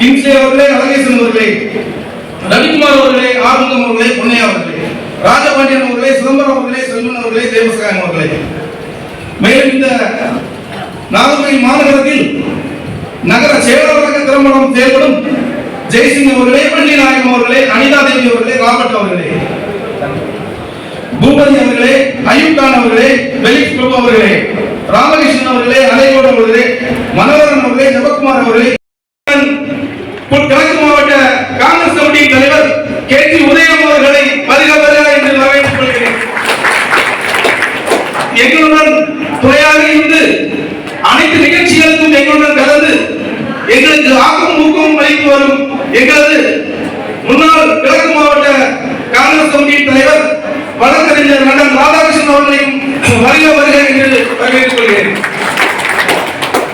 Kingsley அவர்களே அழகேசன் அவர்களே ரவிக்குமார் அவர்களே ஆறுமுகம் அவர்களே பொன்னையா அவர்களே ராஜபாண்டியன் அவர்களே சிதம்பரம் அவர்களே செல்வன் அவர்களே தேவசகாயம் அவர்களே. மேலும் இந்த நாகர்கோவில் மாநகரத்தில் நகர செயலாளராக திருமணம் செயல்படும் ஜெய்சிங் அவர்களே வள்ளி நாயகம் அவர்களே அனிதா தேவி அவர்களே ராபர்ட் அவர்களே. பூபதி அவர்களே அயூப் கான் அவர்களே பெலிக்ஸ் பிரபு அவர்களே ராமகிருஷ்ணன் அவர்களே மனோகரன் அவர்களே ஜபக்குமார் அவர்களே கிழக்கு மாவட்ட காங்கிரஸ் கமிட்டியின் தலைவர் கே டி உதயம் அவர்களை வருக வருக என்று வரவேற்றுக் கொள்கிறேன் எங்களுடன் துறையாக இருந்து அனைத்து நிகழ்ச்சிகளுக்கும் எங்களுடன் கலந்து எங்களுக்கு ஆக்கம் ஊக்கம் வரும் எங்களது முன்னாள் கிழக்கு மாவட்ட காங்கிரஸ் கமிட்டியின் தலைவர் வழக்கறிஞர் மன்னன் ராதாகிருஷ்ணன் அவர்களையும் வருக வருக என்று வரவேற்றுக் கொள்கிறேன்.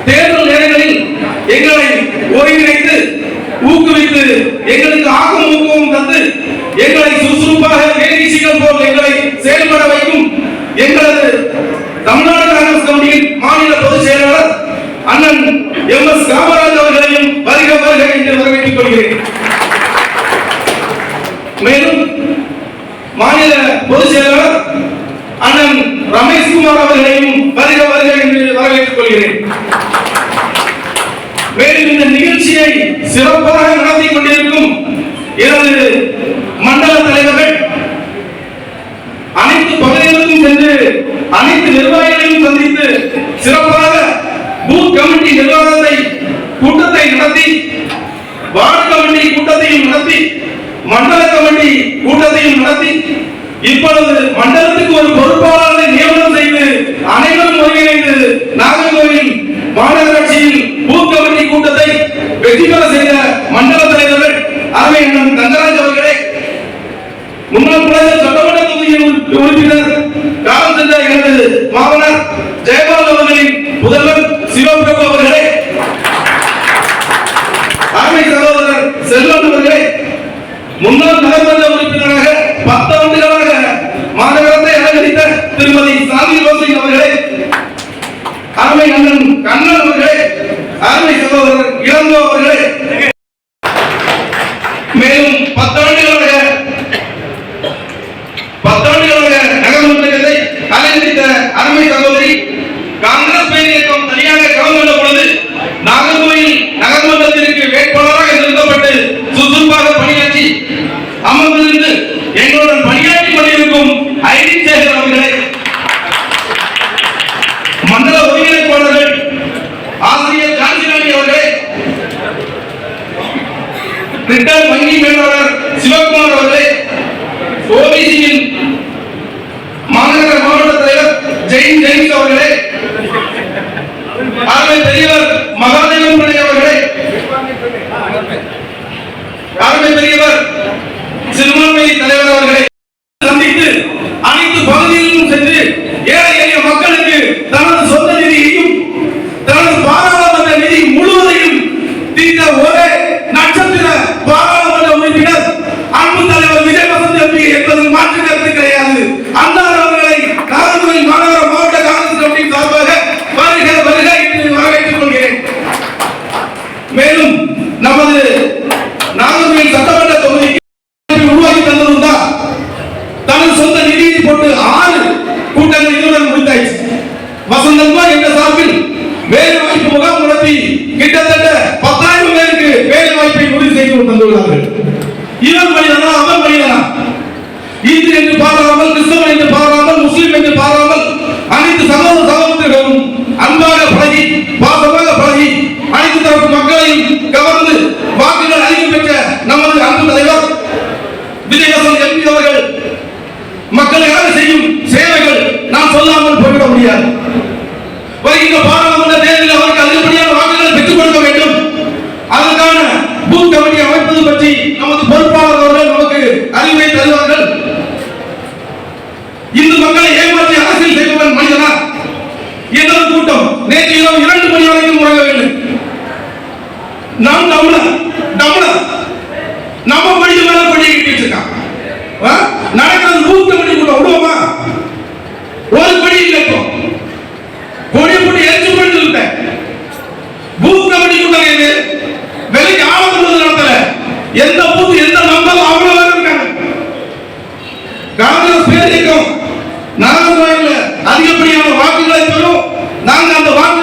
தேர்தல் நேரங்களில் எங்களை ஒருங்கிணைத்து ஊக்குவித்து எங்களுக்கு ஆக்கம் ஊக்கமும் தந்து எங்களை சுறுசுறுப்பாக வேதிசிகள் போல் எங்களை செயல்பட வைக்கும் எங்களது தமிழ்நாடு காங்கிரஸ் கமிட்டியின் மாநில பொதுச் செயலாளர் அண்ணன் எம் எஸ் காமராஜ் அவர்களையும் வருக வருக என்று கொள்கிறேன் மேலும் மாநில பொதுச் செயலாளர் அண்ணன் ரமேஷ்குமார் அவர்களையும் வருக வருக என்று வரவேற்றுக் கொள்கிறேன். மேலும் இந்த நிகழ்ச்சியை சிறப்பாக நடத்தி கொண்டிருக்கும் எனது மண்டல தலைவர்கள் அனைத்து பகுதிகளுக்கும் சென்று அனைத்து நிர்வாகிகளையும் சந்தித்து சிறப்பாக பூத் கமிட்டி நிர்வாகத்தை கூட்டத்தை நடத்தி வார்டு கமிட்டி கூட்டத்தையும் நடத்தி மண்டல கமிட்டி கூட்டத்தையும் நடத்தி இப்பொழுது மண்டலத்துக்கு ஒரு பொறுப்பாளரை நியமனம் செய்து அனைவரும் ஒருங்கிணைந்து நாகர்கோவில் மாநகராட்சியில் பூத் கூட்டத்தை வெற்றி செய்த மண்டல தலைவர்கள் அவை அண்ணன் தங்கராஜ் அவர்களே. முன்னாள் சட்டமன்ற தொகுதியில் உறுப்பினர் காலம் சென்ற எனது மாமனார் ஜெயபால் அவர்களின் முதல்வர் சிவபிரபு அவர்களே அருமை சகோதரர் செல்வன் அவர்களே முன்னாள் நகர்மன்ற உறுப்பினராக பத்து ஆண்டுகளாக மாநகரத்தை அலங்கரித்த திருமதி சாந்தி ரோசிங் அவர்களே அருமை அண்ணன் கண்ணன் அவர்களே அருமை சகோதரர் இளங்கோ அவர்களே. மேலும் பத்தாண்டுகளாக பத்தாண்டுகளாக நகர்மன்றத்தை அலங்கரித்த அருமை சகோதரி காங்கிரஸ் பேரியக்கம் ரிட்டர்ன் வங்கி மேலாளர் சிவகுமார் அவர்களே ஓபிசியின் மாநகர மாவட்ட தலைவர் ஜெயின் ஜெயின்ஸ் அவர்களே அருமை பெரியவர் மகாதேவன் பிள்ளை அவர்களே அருமை பெரியவர் சிறுபான்மை தலைவர் அவர்களே சந்தித்து அனைத்து பகுதிகளிலும் சென்று ஏழை எளிய மக்களுக்கு தனது சொந்த நிதியையும் தனது பாராளுமன்ற நிதி முழுவதையும் தீர்த்த ஒரே நட்சத்திர பாராளுமன்ற உறுப்பினர் அன்பு தலைவர் விஜய் வசந்த் எம்பி என்பது மாற்று கருத்து கிடையாது அந்த அவர்களை நாகர்கோவில் மாநகர மாவட்ட காங்கிரஸ் கமிட்டி சார்பாக வருக வருக என்று வரவேற்றுக் கொள்கிறேன் மேலும் நமது நாகர்கோவில் சட்டமன்ற தொகுதிக்கு உருவாக்கி தந்திருந்தா தனது சொந்த நிதியை போட்டு ஆறு கூட்டங்கள் இதுடன் முடித்தாயிற்று வசந்தகுமார் என்ற சார்பில் வேலை வாய்ப்பு முகாம் நடத்தி கிட்டத்தட்ட பத்தாயிரம் பேருக்கு வேலை வாய்ப்பை உறுதி செய்து தந்துள்ளார்கள் இவன் மனிதனா அவன் மனிதனா? இந்து என்று பாராமல் கிறிஸ்தவன் என்று பாராமல் முஸ்லிம் என்று பாராமல் அனைத்து சகோதர சகோதரர்களும் அன்பாக பழகி பாசமாக பழகி அனைத்து தரப்பு மக்களையும் கவர்ந்து வாக்குகள் அதிகம் பெற்ற நமது அன்பு தலைவர் விஜயவசன் எம்பி அவர்கள் மக்களுக்காக செய்யும் சேவைகள் நான் சொல்லாமல் போய்விட முடியாது. வருகின்ற பாராளுமன்ற எந்த பூத்து எந்த நம்பர் அவ்வளவு இருக்காங்க. காங்கிரஸ் பேரியக்கம் நாகர்கோயில் அதிகப்படியான வாக்குகளை பெறும். நாங்க அந்த வாக்கு